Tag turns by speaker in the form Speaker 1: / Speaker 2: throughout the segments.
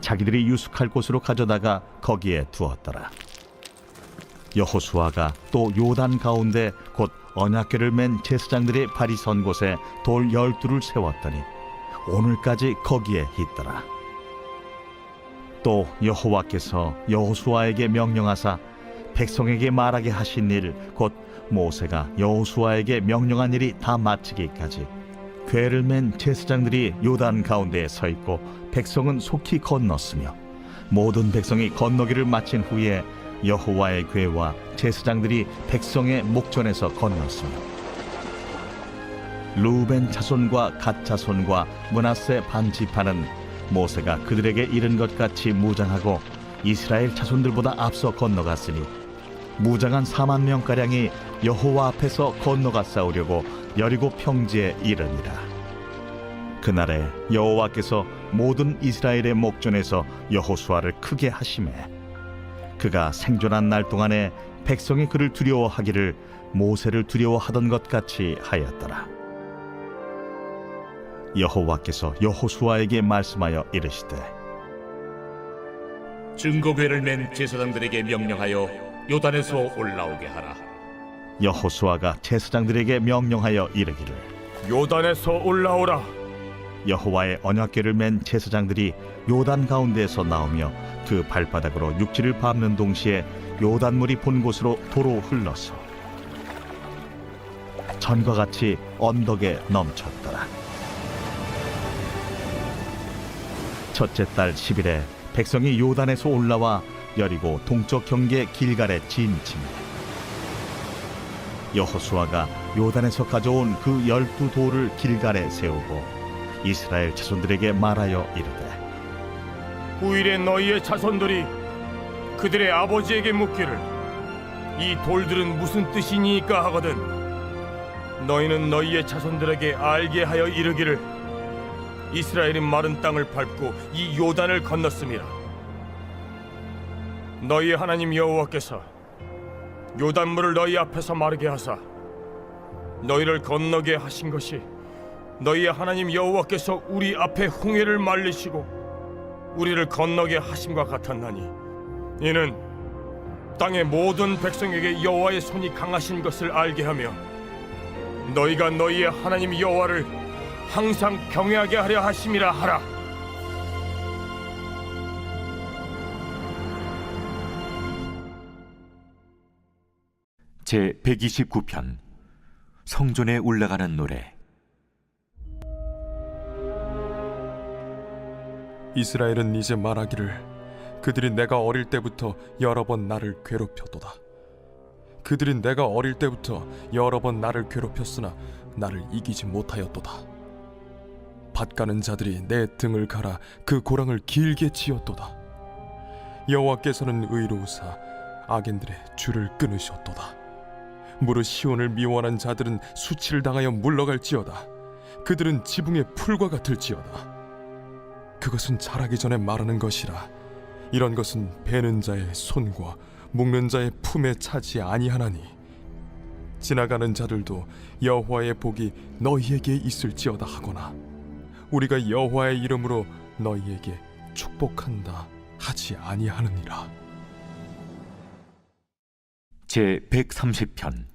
Speaker 1: 자기들이 유숙할 곳으로 가져다가 거기에 두었더라. 여호수아가 또 요단 가운데 곧 언약궤를 맨 제사장들의 발이 선 곳에 돌 열두를 세웠더니 오늘까지 거기에 있더라. 또 여호와께서 여호수아에게 명령하사 백성에게 말하게 하신 일 곧 모세가 여호수아에게 명령한 일이 다 마치기까지 궤를 맨 제사장들이 요단 가운데에 서 있고 백성은 속히 건넜으며 모든 백성이 건너기를 마친 후에 여호와의 궤와 제사장들이 백성의 목전에서 건넜으며 루벤 자손과 갓 자손과 문하세 반 지파는 모세가 그들에게 이른 것 같이 무장하고 이스라엘 자손들보다 앞서 건너갔으니 무장한 4만 명 가량이 여호와 앞에서 건너가 싸우려고 여리고 평지에 이르니라. 그날에 여호와께서 모든 이스라엘의 목전에서 여호수아를 크게 하심에 그가 생존한 날 동안에 백성이 그를 두려워하기를 모세를 두려워하던 것 같이 하였더라. 여호와께서 여호수아에게 말씀하여 이르시되
Speaker 2: 증거궤를 맨 제사장들에게 명령하여 요단에서 올라오게 하라
Speaker 1: 여호수아가 제사장들에게 명령하여 이르기를
Speaker 3: 요단에서 올라오라.
Speaker 1: 여호와의 언약궤를 맨 제사장들이 요단 가운데에서 나오며 그 발바닥으로 육지를 밟는 동시에 요단물이 본 곳으로 도로 흘러서 전과 같이 언덕에 넘쳤더라. 첫째 달 10일에 백성이 요단에서 올라와 여리고 동쪽 경계 길갈에 진침해 여호수아가 요단에서 가져온 그 열두 돌을 길갈에 세우고 이스라엘 자손들에게 말하여 이르되
Speaker 3: 후일에 너희의 자손들이 그들의 아버지에게 묻기를 이 돌들은 무슨 뜻이니까 하거든 너희는 너희의 자손들에게 알게 하여 이르기를 이스라엘이 마른 땅을 밟고 이 요단을 건넜음이라 너희의 하나님 여호와께서 요단물을 너희 앞에서 마르게 하사 너희를 건너게 하신 것이 너희의 하나님 여호와께서 우리 앞에 홍해를 말리시고 우리를 건너게 하심과 같았나니 이는 땅의 모든 백성에게 여호와의 손이 강하신 것을 알게 하며 너희가 너희의 하나님 여호와를 항상 경외하게 하려 하심이라 하라.
Speaker 4: 제 129편 성전에 올라가는 노래
Speaker 5: 이스라엘은 이제 말하기를 그들이 내가 어릴 때부터 여러 번 나를 괴롭혔도다. 그들이 내가 어릴 때부터 여러 번 나를 괴롭혔으나 나를 이기지 못하였도다. 밭 가는 자들이 내 등을 갈아 그 고랑을 길게 치었도다. 여호와께서는 의로우사 악인들의 줄을 끊으셨도다. 무릇 시온을 미워하는 자들은 수치를 당하여 물러갈지어다. 그들은 지붕의 풀과 같을지어다. 그것은 자라기 전에 말하는 것이라. 이런 것은 베는 자의 손과 묶는 자의 품에 차지 아니하나니. 지나가는 자들도 여호와의 복이 너희에게 있을지어다 하거나 우리가 여호와의 이름으로 너희에게 축복한다 하지 아니하느니라.
Speaker 4: 제 130편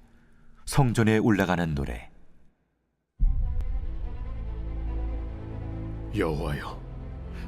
Speaker 4: 성전에 올라가는 노래.
Speaker 6: 여호와여,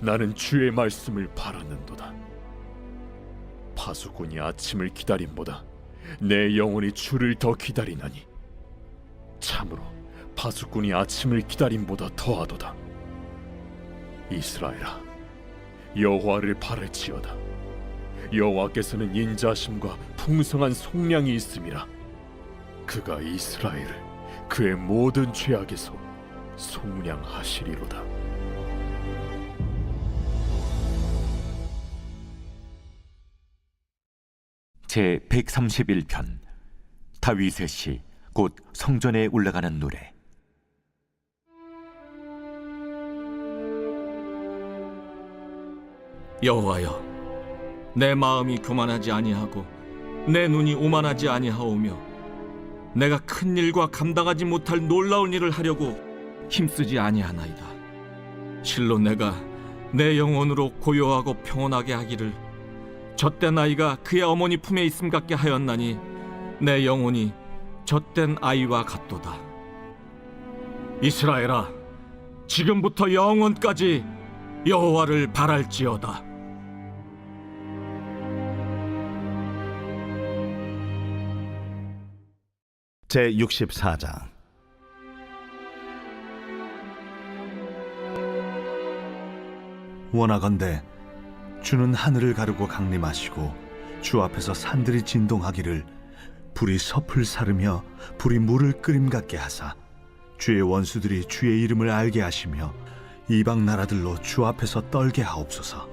Speaker 6: 나는 주의 말씀을 바라는도다. 파수꾼이 아침을 기다림보다 내 영혼이 주를 더 기다리나니 참으로 파수꾼이 아침을 기다림보다 더하도다. 이스라엘아, 여호와를 바랄지어다. 여호와께서는 인자심과 풍성한 속량이 있음이라. 그가 이스라엘을 그의 모든 죄악에서 속량하시리로다.
Speaker 4: 제 131편 다윗의 시 곧 성전에 올라가는 노래.
Speaker 7: 여호와여 내 마음이 교만하지 아니하고 내 눈이 오만하지 아니하오며 내가 큰 일과 감당하지 못할 놀라운 일을 하려고 힘쓰지 아니하나이다. 실로 내가 내 영혼으로 고요하고 평온하게 하기를 젖된 아이가 그의 어머니 품에 있음 같게 하였나니 내 영혼이 젖된 아이와 같도다. 이스라엘아 지금부터 영원까지 여호와를 바랄지어다.
Speaker 1: 제 64장.
Speaker 8: 원하건대 주는 하늘을 가르고 강림하시고 주 앞에서 산들이 진동하기를 불이 섭을 사르며 불이 물을 끓임 같게 하사 주의 원수들이 주의 이름을 알게 하시며 이방 나라들로 주 앞에서 떨게 하옵소서.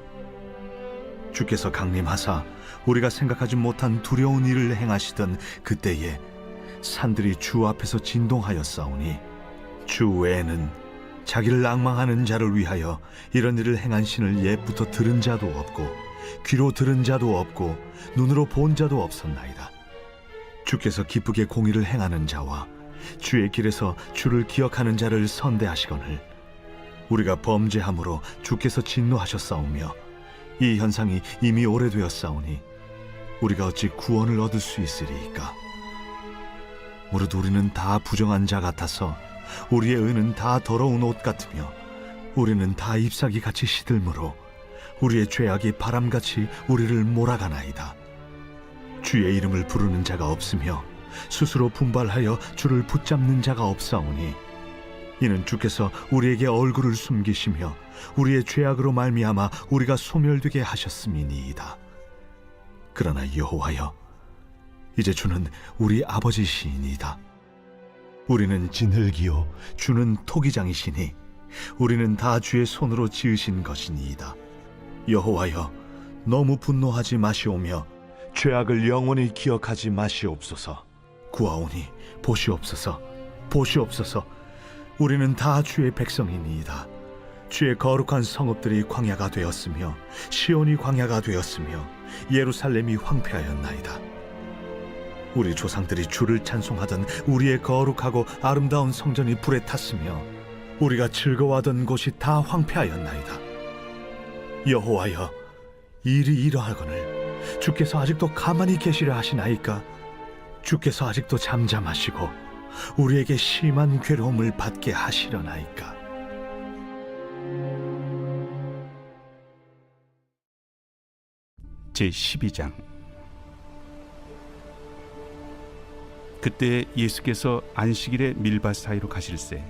Speaker 8: 주께서 강림하사 우리가 생각하지 못한 두려운 일을 행하시던 그때에 산들이 주 앞에서 진동하였사오니 주 외에는 자기를 앙망하는 자를 위하여 이런 일을 행한 신을 옛부터 들은 자도 없고 귀로 들은 자도 없고 눈으로 본 자도 없었나이다. 주께서 기쁘게 공의를 행하는 자와 주의 길에서 주를 기억하는 자를 선대하시거늘 우리가 범죄함으로 주께서 진노하셨사오며 이 현상이 이미 오래되었사오니 우리가 어찌 구원을 얻을 수 있으리이까 무릇 우리는 다 부정한 자 같아서 우리의 의는 다 더러운 옷 같으며 우리는 다 잎사귀 같이 시들므로 우리의 죄악이 바람같이 우리를 몰아가나이다. 주의 이름을 부르는 자가 없으며 스스로 분발하여 주를 붙잡는 자가 없사오니 이는 주께서 우리에게 얼굴을 숨기시며 우리의 죄악으로 말미암아 우리가 소멸되게 하셨음이니이다. 그러나 여호와여 이제 주는 우리 아버지시이니이다. 우리는 진흙이요 주는 토기장이시니 우리는 다 주의 손으로 지으신 것이니이다. 여호와여 너무 분노하지 마시오며 죄악을 영원히 기억하지 마시옵소서. 구하오니 보시옵소서. 보시옵소서. 우리는 다 주의 백성이니이다. 주의 거룩한 성읍들이 광야가 되었으며 시온이 광야가 되었으며 예루살렘이 황폐하였나이다. 우리 조상들이 주를 찬송하던 우리의 거룩하고 아름다운 성전이 불에 탔으며 우리가 즐거워하던 곳이 다 황폐하였나이다. 여호와여, 일이 이러하거늘 주께서 아직도 가만히 계시려 하시나이까? 주께서 아직도 잠잠하시고 우리에게 심한 괴로움을 받게 하시려나이까?
Speaker 9: 제 12장 그때 예수께서 안식일에 밀밭 사이로 가실새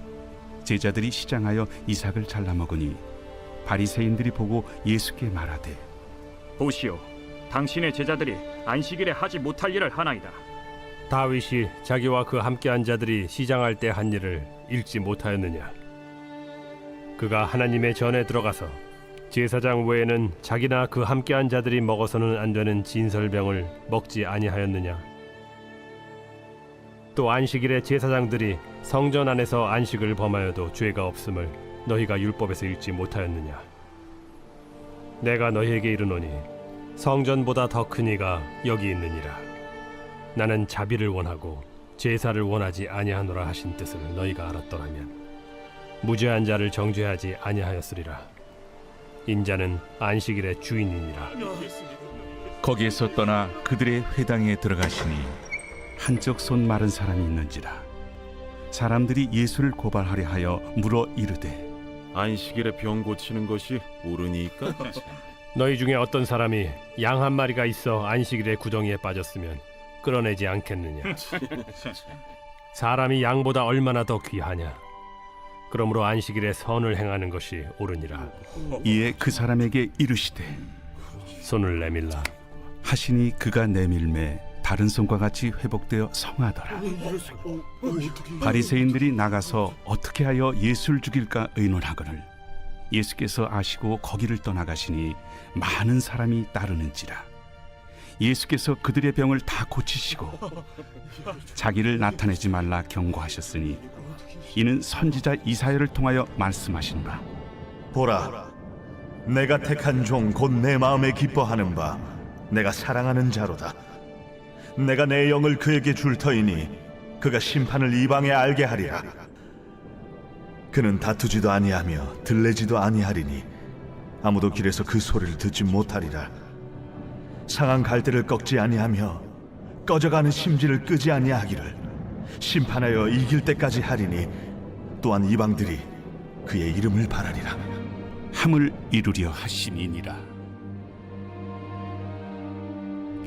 Speaker 9: 제자들이 시장하여 이삭을 잘라 먹으니 바리새인들이 보고 예수께 말하되
Speaker 10: 보시오, 당신의 제자들이 안식일에 하지 못할 일을 하나이다. 다윗이 자기와 그 함께한 자들이 시장할 때 한 일을 읽지 못하였느냐? 그가 하나님의 전에 들어가서 제사장 외에는 자기나 그 함께한 자들이 먹어서는 안 되는 진설병을 먹지 아니하였느냐? 또 안식일에 제사장들이 성전 안에서 안식을 범하여도 죄가 없음을 너희가 율법에서 읽지 못하였느냐? 내가 너희에게 이르노니 성전보다 더 큰 이가 여기 있느니라. 나는 자비를 원하고 제사를 원하지 아니하노라 하신 뜻을 너희가 알았더라면 무죄한 자를 정죄하지 아니하였으리라. 인자는 안식일의 주인이니라.
Speaker 11: 거기에서 떠나 그들의 회당에 들어가시니 한쪽 손 마른 사람이 있는지라 사람들이 예수를 고발하려 하여 물어 이르되
Speaker 12: 안식일에 병 고치는 것이 옳으니까
Speaker 10: 너희 중에 어떤 사람이 양 한 마리가 있어 안식일에 구덩이에 빠졌으면 끌어내지 않겠느냐? 사람이 양보다 얼마나 더 귀하냐? 그러므로 안식일에 선을 행하는 것이 옳으니라.
Speaker 9: 이에 그 사람에게 이르시되
Speaker 10: 손을 내밀라.
Speaker 9: 하시니 그가 내밀매 다른 손과 같이 회복되어 성하더라. 바리새인들이 나가서 어떻게 하여 예수를 죽일까 의논하거늘 예수께서 아시고 거기를 떠나가시니 많은 사람이 따르는지라. 예수께서 그들의 병을 다 고치시고 자기를 나타내지 말라 경고하셨으니 이는 선지자 이사야를 통하여 말씀하신 바
Speaker 8: 보라, 내가 택한 종 곧 내 마음에 기뻐하는 바, 내가 사랑하는 자로다. 내가 내 영을 그에게 줄 터이니 그가 심판을 이방에 알게 하리라. 그는 다투지도 아니하며 들레지도 아니하리니 아무도 길에서 그 소리를 듣지 못하리라. 상한 갈대를 꺾지 아니하며 꺼져가는 심지를 끄지 아니하기를 심판하여 이길 때까지 하리니 또한 이방들이 그의 이름을 바라리라.
Speaker 9: 함을 이루려 하시니니라.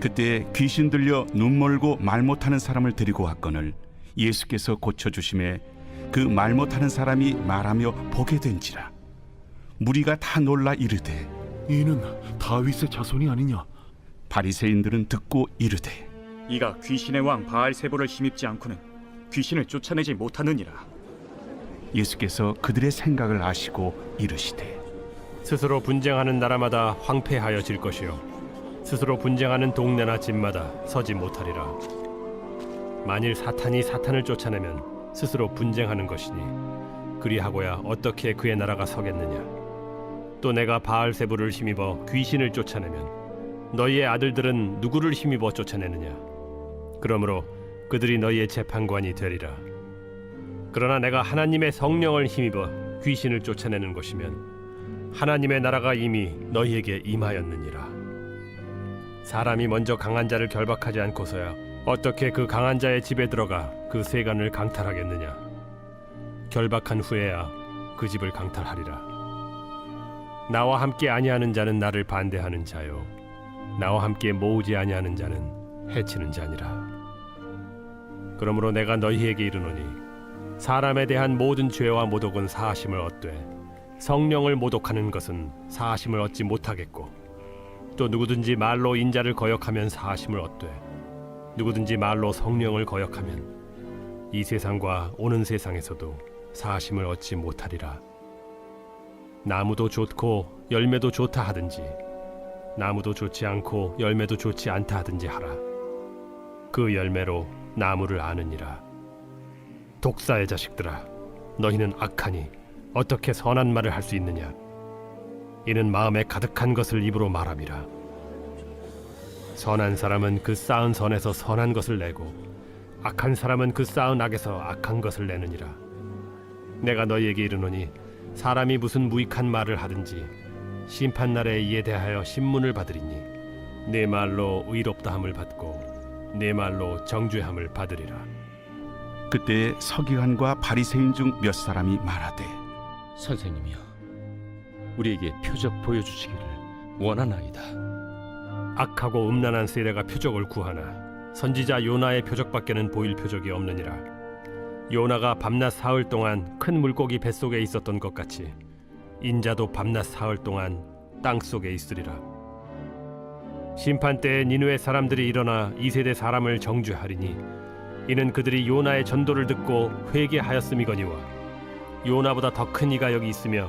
Speaker 9: 그때 귀신 들려 눈 멀고 말 못하는 사람을 데리고 왔거늘 예수께서 고쳐 주심에 그 말 못하는 사람이 말하며 보게 된지라. 무리가 다 놀라 이르되
Speaker 12: 이는 다윗의 자손이 아니냐
Speaker 9: 바리새인들은 듣고 이르되
Speaker 13: 이가 귀신의 왕 바알세보를 힘입지 않고는 귀신을 쫓아내지 못하느니라.
Speaker 9: 예수께서 그들의 생각을 아시고 이르시되
Speaker 10: 스스로 분쟁하는 나라마다 황폐하여 질 것이요 스스로 분쟁하는 동네나 집마다 서지 못하리라. 만일 사탄이 사탄을 쫓아내면 스스로 분쟁하는 것이니 그리하고야 어떻게 그의 나라가 서겠느냐? 또 내가 바알세부를 힘입어 귀신을 쫓아내면 너희의 아들들은 누구를 힘입어 쫓아내느냐? 그러므로 그들이 너희의 재판관이 되리라. 그러나 내가 하나님의 성령을 힘입어 귀신을 쫓아내는 것이면 하나님의 나라가 이미 너희에게 임하였느니라. 사람이 먼저 강한 자를 결박하지 않고서야 어떻게 그 강한 자의 집에 들어가 그 세간을 강탈하겠느냐? 결박한 후에야 그 집을 강탈하리라. 나와 함께 아니하는 자는 나를 반대하는 자요, 나와 함께 모으지 아니하는 자는 해치는 자니라. 그러므로 내가 너희에게 이르노니 사람에 대한 모든 죄와 모독은 사하심을 얻되 성령을 모독하는 것은 사하심을 얻지 못하겠고 또 누구든지 말로 인자를 거역하면 사하심을 얻되 누구든지 말로 성령을 거역하면 이 세상과 오는 세상에서도 사하심을 얻지 못하리라. 나무도 좋고 열매도 좋다 하든지 나무도 좋지 않고 열매도 좋지 않다 하든지 하라. 그 열매로 나무를 아느니라. 독사의 자식들아 너희는 악하니 어떻게 선한 말을 할 수 있느냐 이는 마음에 가득한 것을 입으로 말함이라. 선한 사람은 그 쌓은 선에서 선한 것을 내고 악한 사람은 그 쌓은 악에서 악한 것을 내느니라. 내가 너희에게 이르노니 사람이 무슨 무익한 말을 하든지 심판 날에 이에 대하여 신문을 받으리니 내 말로 의롭다 함을 받고 내 말로 정죄함을 받으리라.
Speaker 9: 그때 서기관과 바리새인 중 몇 사람이 말하되
Speaker 13: 선생님이여, 우리에게 표적 보여주시기를 원하나이다.
Speaker 10: 악하고 음란한 세대가 표적을 구하나 선지자 요나의 표적밖에는 보일 표적이 없느니라 요나가 밤낮 사흘 동안 큰 물고기 뱃속에 있었던 것 같이 인자도 밤낮 사흘 동안 땅 속에 있으리라 심판 때에 니누의 사람들이 일어나 이 세대 사람을 정죄하리니 이는 그들이 요나의 전도를 듣고 회개하였음이거니와 요나보다 더 큰 이가 여기 있으며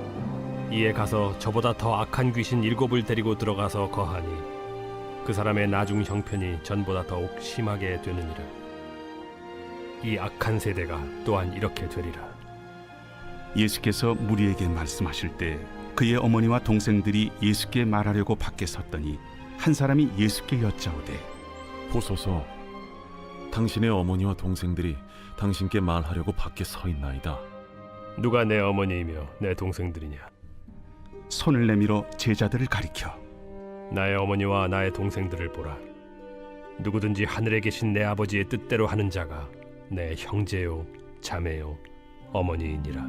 Speaker 10: 이에 가서 저보다 더 악한 귀신 일곱을 데리고 들어가서 거하니 그 사람의 나중 형편이 전보다 더욱 심하게 되느니라. 이 악한 세대가 또한 이렇게 되리라.
Speaker 9: 예수께서 무리에게 말씀하실 때 그의 어머니와 동생들이 예수께 말하려고 밖에 섰더니 한 사람이 예수께 여짜오되
Speaker 6: 보소서. 당신의 어머니와 동생들이 당신께 말하려고 밖에 서 있나이다.
Speaker 10: 누가 내 어머니이며 내 동생들이냐
Speaker 9: 손을 내밀어 제자들을 가리켜
Speaker 10: 나의 어머니와 나의 동생들을 보라. 누구든지 하늘에 계신 내 아버지의 뜻대로 하는 자가 내 형제요, 자매요, 어머니이니라.